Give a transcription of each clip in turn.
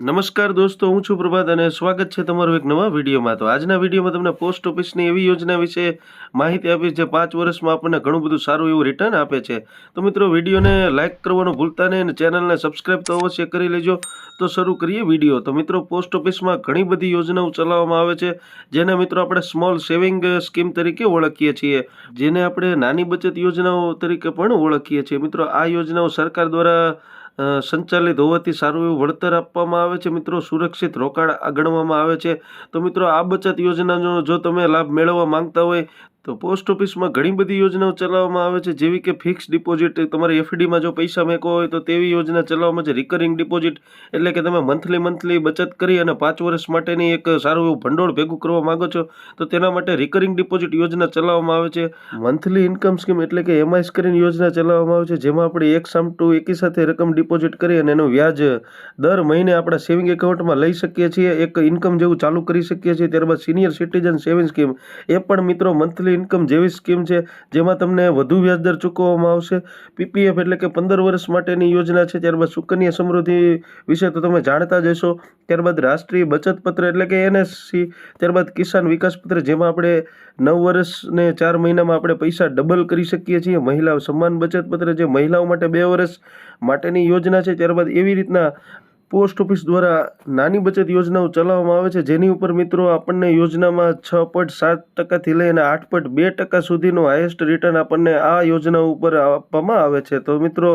નમસ્કાર દોસ્તો, હું છું પ્રભાત અને સ્વાગત છે તમારું એક નવા વિડીયોમાં. તો આજના વિડીયોમાં તમને પોસ્ટ ઓફિસની એવી યોજના વિશે માહિતી આપીશ જે પાંચ વર્ષમાં આપણને ઘણું બધું સારું એવું રિટર્ન આપે છે. તો મિત્રો, વિડીયોને લાઇક કરવાનું ભૂલતા નહીં અને ચેનલને સબસ્ક્રાઇબ તો અવશ્ય કરી લેજો. તો શરૂ કરીએ વીડિયો. તો મિત્રો, પોસ્ટ ઓફિસમાં ઘણી બધી યોજનાઓ ચલાવવામાં આવે છે, જેને મિત્રો આપણે સ્મોલ સેવિંગ સ્કીમ તરીકે ઓળખીએ છીએ. જેને આપણે નાની બચત યોજનાઓ તરીકે પણ ઓળખીએ છીએ. મિત્રો, આ યોજનાઓ સરકાર દ્વારા સંચાલિત હોવાથી સારું એવું વળતર આપવામાં આવે છે. મિત્રો, સુરક્ષિત રોકાણ ગણવામાં આવે છે. તો મિત્રો, આ બચત યોજનાનો જો તમે લાભ મેળવવા માંગતા હોય તો પોસ્ટ ઓફિસમાં ઘણી બધી યોજનાઓ ચલાવવામાં આવે છે, જેવી કે ફિક્સ ડિપોઝિટ, તમારે એફડીમાં જો પૈસા મેકો હોય તો તેવી યોજના ચલાવવામાં છે. રિકરિંગ ડિપોઝિટ એટલે કે તમે મંથલી મંથલી બચત કરી અને પાંચ વર્ષ માટેની એક સારું એવું ભંડોળ ભેગું કરવા માગો છો, તો તેના માટે રિકરિંગ ડિપોઝિટ યોજના ચલાવવામાં આવે છે. મંથલી ઇન્કમ સ્કીમ એટલે કે એમઆઈ કરીને યોજના ચલાવવામાં આવે છે, જેમાં આપણે એક સામટું એકી સાથે રકમ ડિપોઝિટ કરી અને એનું વ્યાજ દર મહિને આપણા સેવિંગ એકાઉન્ટમાં લઈ શકીએ છીએ. એક ઇન્કમ જેવું ચાલુ કરી શકીએ છીએ. ત્યારબાદ સિનિયર સિટીઝન સેવિંગ સ્કીમ, એ પણ મિત્રો મંથલી ઇન્કમ જેવી સ્કીમ છે, જેમાં તમને વધુ વ્યાજદર ચૂકવવામાં આવશે. પીપીએફ એટલે કે પંદર વર્ષ માટેની યોજના છે, ત્યારબાદ સુકન્યા સમૃદ્ધિ વિશે તો તમે જાણતા જ હશો. ત્યારબાદ રાષ્ટ્રીય બચત પત્ર એટલે કે એનએસસી ત્યારબાદ કિસાન વિકાસ પત્ર, જેમાં આપણે નવ વર્ષ ને ચાર મહિનામાં આપણે પૈસા ડબલ કરી શકીએ છીએ. મહિલા સન્માન બચત પત્ર, જે મહિલાઓ માટે બે વર્ષ માટેની યોજના છે, ત્યારબાદ એવી રીતના પોસ્ટ ઓફિસ દ્વારા નાની બચત યોજનાઓ ચલાવવામાં આવે છે. જેની ઉપર મિત્રો આપણને યોજનામાં છ પોઈન્ટ સાત ટકાથી લઈને આઠ પોઈન્ટ બે ટકા સુધીનું હાઈએસ્ટ રિટર્ન આપણને આ યોજના ઉપર આપવામાં આવે છે. તો મિત્રો,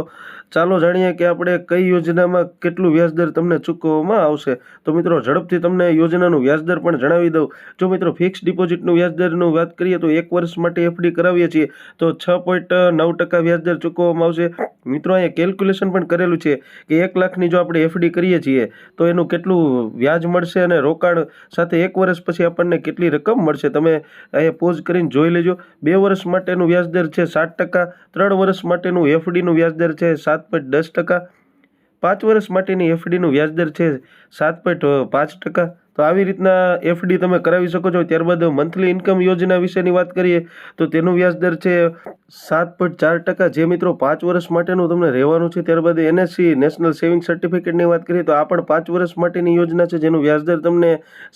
ચાલો જાણીએ કે આપણે કઈ યોજનામાં કેટલું વ્યાજદર તમને ચૂકવવામાં આવશે. તો મિત્રો, ઝડપથી તમને યોજનાનું વ્યાજદર પણ જણાવી દઉં. જો મિત્રો ફિક્સ ડિપોઝિટનું વ્યાજદરનું વાત કરીએ તો એક વર્ષ માટે એફડી કરાવીએ છીએ, તો છ પોઈન્ટ નવ ટકા વ્યાજદર ચૂકવવામાં આવશે. મિત્રો, અહીંયા કેલ્ક્યુલેશન પણ કરેલું છે કે એક લાખની જો આપણે એફડી કરીએ છીએ, તો એનું કેટલું વ્યાજ મળશે અને રોકાણ સાથે એક વર્ષ પછી આપણને કેટલી રકમ મળશે? તમે અહીંયા પોઝ કરીને જોઈ લેજો. બે વર્ષ માટેનું વ્યાજદર છે સાત ટકા, ત્રણ વર્ષ માટેનું એફડીનું વ્યાજદર છે સાત પોઈન્ટ દસ ટકા, પાંચ વર્ષ માટેની એફડીનું વ્યાજદર છે સાત પોઈન્ટ પાંચ ટકા તો આવી રીતના એફડી તમે કરાવી શકો છો. ત્યારબાદ મંથલી ઇન્કમ યોજના વિશેની વાત કરીએ, તો તેનું વ્યાજદર છે સાત પોઈન્ટ ચાર ટકા. જે મિત્રો પાંચ વર્ષ માટેનું તમને રહેવાનું છે, ત્યારબાદ એનએસસી નેશનલ સેવિંગ સર્ટિફિકેટની વાત કરીએ, તો આ પણ પાંચ વર્ષ માટેની યોજના છે, જેનું વ્યાજદર તમને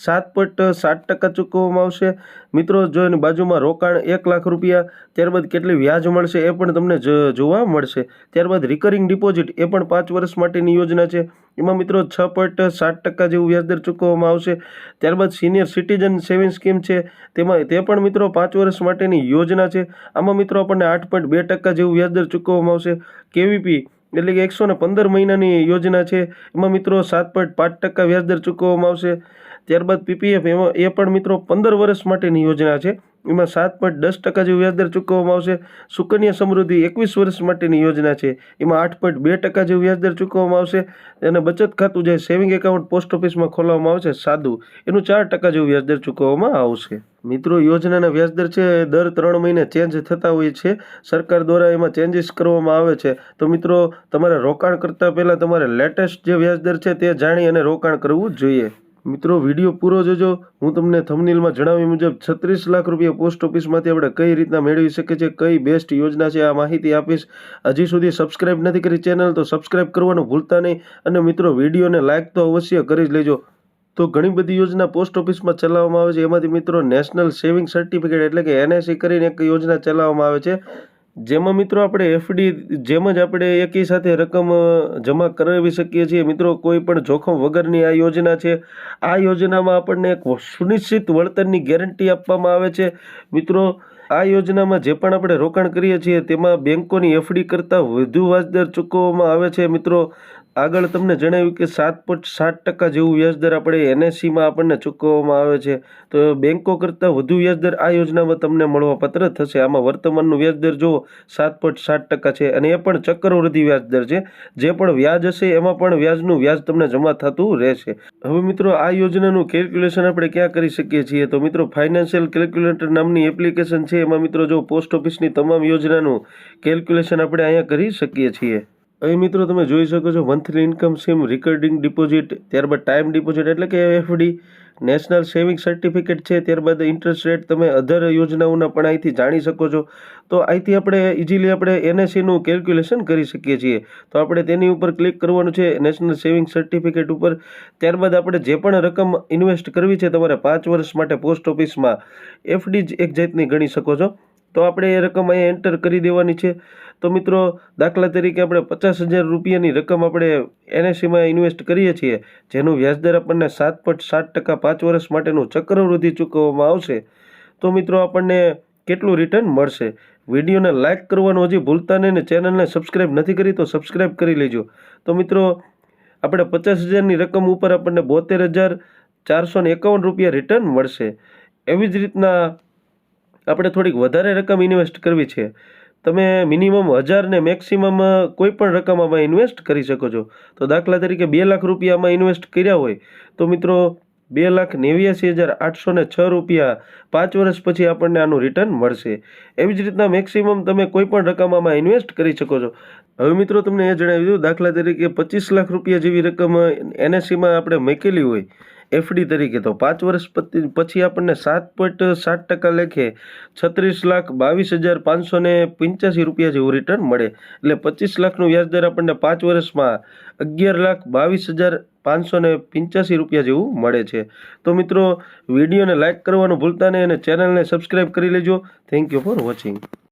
સાત પોઈન્ટ સાત ટકા ચૂકવવામાં આવશે. મિત્રો, જો એની બાજુમાં રોકાણ એક લાખ રૂપિયા, ત્યારબાદ કેટલી વ્યાજ મળશે એ પણ તમને જોવા મળશે. ત્યારબાદ રિકરિંગ ડિપોઝિટ એ પણ પાંચ વર્ષ માટેની યોજના છે. એમાં મિત્રો, છ પોઈન્ટ સાત ટકા જેવું વ્યાજદર ચૂકવવામાં આવશે. ત્યારબાદ સિનિયર સિટીઝન સેવિંગ સ્કીમ છે. તેમાં તે પણ મિત્રો પાંચ વર્ષ માટેની યોજના છે. આમાં મિત્રો આપણને આઠ પોઈન્ટ બે ટકા જેવું વ્યાજદર ચૂકવવામાં આવશે. કેવીપી એટલે કે એકસો ને પંદર મહિનાની યોજના છે. એમાં મિત્રો સાત પોઈન્ટ પાંચ ટકા વ્યાજદર ચૂકવવામાં આવશે. ત્યારબાદ પીપીએફ એમાં એ પણ મિત્રો પંદર વર્ષ માટેની યોજના છે. એમાં સાત પોઈન્ટ દસ ટકા જેવું વ્યાજદર ચૂકવવામાં આવશે. સુકન્યા સમૃદ્ધિ એકવીસ વર્ષ માટેની યોજના છે. એમાં આઠ પોઈન્ટ બે ટકા જેવું વ્યાજદર ચૂકવવામાં આવશે અને બચત ખાતું જે સેવિંગ એકાઉન્ટ પોસ્ટ ઓફિસમાં ખોલવામાં આવશે સાદું. એનું ચાર ટકા જેવું વ્યાજદર ચૂકવવામાં આવશે. મિત્રો, યોજનાના વ્યાજદર છે દર ત્રણ મહિને ચેન્જ થતા હોય છે. સરકાર દ્વારા એમાં ચેન્જીસ કરવામાં આવે છે. તો મિત્રો, તમારે રોકાણ કરતાં પહેલાં તમારે લેટેસ્ટ જે વ્યાજદર છે તે જાણી અને રોકાણ કરવું જોઈએ. મિત્રો, વીડિયો પૂરો જોજો. હું તમને થમનીલમાં જણાવ્યું મુજબ છત્રીસ લાખ રૂપિયા પોસ્ટ ઓફિસમાંથી આપણે કઈ રીતના મેળવી શકીએ છીએ, કઈ બેસ્ટ યોજના છે, આ માહિતી આપીશ. હજી સુધી સબસ્ક્રાઇબ નથી કરી ચેનલ તો સબસ્ક્રાઇબ કરવાનું ભૂલતા નહીં. અને મિત્રો, વિડીયોને લાઇક તો અવશ્ય કરી જ લેજો. તો ઘણી બધી યોજના પોસ્ટ ઓફિસમાં ચલાવવામાં આવે છે. એમાંથી મિત્રો નેશનલ સેવિંગ સર્ટિફિકેટ એટલે કે એનએસસી કરીને એક યોજના ચલાવવામાં આવે છે. જેમાં મિત્રો આપણે એફડી જેમ જ આપણે એકી સાથે રકમ જમા કરાવી શકીએ છીએ. મિત્રો, કોઈ પણ જોખમ વગરની આ યોજના છે. આ યોજનામાં આપણને એક સુનિશ્ચિત વળતરની ગેરંટી આપવામાં આવે છે. મિત્રો, આ યોજનામાં જે પણ આપણે રોકાણ કરીએ છીએ, તેમાં બેન્કોની એફડી કરતાં વધુ વ્યાજદર ચૂકવવામાં આવે છે. મિત્રો આગળ તમને જણાવ્યું કે સાત પોઈન્ટ સાત ટકા જેવું વ્યાજદર આપણે એનએસસીમાં આપણને ચૂકવવામાં આવે છે. તો બેન્કો કરતાં વધુ વ્યાજદર આ યોજનામાં તમને મળવા પાત્ર થશે. આમાં વર્તમાનનું વ્યાજદર જુઓ, સાત પોઈન્ટ સાત ટકા છે. અને એ પણ ચક્રવૃદ્ધિ વ્યાજદર છે. જે પણ વ્યાજ હશે, એમાં પણ વ્યાજનું વ્યાજ તમને જમા થતું રહેશે. હવે મિત્રો, આ યોજનાનું કેલ્ક્યુલેશન આપણે ક્યાં કરી શકીએ છીએ? તો મિત્રો, ફાઇનાન્શિયલ કેલ્ક્યુલેટર નામની એપ્લિકેશન છે. એમાં મિત્રો, જો પોસ્ટ ઓફિસની તમામ યોજનાનું કેલ્ક્યુલેશન આપણે અહીંયા કરી શકીએ છીએ. અહીં મિત્રો તમે જોઈ શકો છો monthly income scheme recurring deposit ત્યારબાદ ટાઈમ ડિપોઝિટ એટલે કે એફડી નેશનલ સેવિંગ સર્ટિફિકેટ છે, ત્યારબાદ ઇન્ટરેસ્ટ રેટ તમે અધર યોજનાઓના પણ અહીંથી જાણી શકો છો. તો અહીંથી આપણે ઇઝીલી આપણે એનએસસીનું કેલ્ક્યુલેશન કરી શકીએ છીએ. તો આપણે તેની ઉપર ક્લિક કરવાનું છે નેશનલ સેવિંગ સર્ટિફિકેટ ઉપર. ત્યારબાદ આપણે જે પણ રકમ ઇન્વેસ્ટ કરવી છે તમારે પાંચ વર્ષ માટે પોસ્ટ ઓફિસમાં એફડી જ એક જાતની ગણી શકો છો. તો આપણે એ રકમ અહીંયા એન્ટર કરી દેવાની છે. તો મિત્રો, દાખલા તરીકે આપણે પચાસ હજાર રૂપિયાની રકમ આપણે એનએસસીમાં ઇન્વેસ્ટ કરીએ છીએ, જેનું વ્યાજદર આપણને સાત પોઈન્ટ સાત ટકા પાંચ વર્ષ માટેનું ચક્રવૃદ્ધિ ચૂકવવામાં આવશે. તો મિત્રો, આપણને કેટલું રિટર્ન મળશે? વિડીયોને લાઇક કરવાનું હજી ભૂલતા નહીં ને ચેનલને સબસ્ક્રાઈબ નથી કરી તો સબસ્ક્રાઈબ કરી લેજો. તો મિત્રો, આપણે પચાસ હજારની રકમ ઉપર આપણને બોતેર હજાર ચારસો એકાવન રૂપિયા રિટર્ન મળશે. એવી જ રીતના આપણે થોડીક વધારે રકમ ઇન્વેસ્ટ કરવી છે. તમે મિનિમમ હજાર ને મેક્સિમમ કોઈ પણ રકમ આમાં ઇન્વેસ્ટ કરી શકો છો. તો દાખલા તરીકે બે લાખ રૂપિયામાં ઇન્વેસ્ટ કર્યા હોય, તો મિત્રો બે લાખ નેવ્યાસી હજાર આઠસો ને છ રૂપિયા પાંચ વર્ષ પછી આપણને આનું રિટર્ન મળશે. એવી જ રીતના મેક્સિમમ તમે કોઈ પણ રકમ આમાં ઇન્વેસ્ટ કરી શકો છો. હવે મિત્રો તમને એ જણાવી દઉં, દાખલા તરીકે પચીસ લાખ રૂપિયા જેવી રકમ એનએસસીમાં આપણે મૂકેલી હોય એફડી તરીકે. તો પાંચ વર્ષ પછી આપણને સાત પોઈન્ટ સાત ટકા લેખે છત્રીસ લાખ બાવીસ હજાર પાંચસો ને પંચ્યાસી રૂપિયા જેવું રિટર્ન મળે. એટલે પચીસ લાખનું વ્યાજદર આપણને પાંચ વર્ષમાં અગિયાર લાખ બાવીસ હજાર પાંચસો ને પંચ્યાસી રૂપિયા જેવું મળે છે. તો મિત્રો, વિડીયોને લાઇક કરવાનું ભૂલતા નહીં અને ચેનલને સબસ્ક્રાઈબ કરી લેજો. Thank you for watching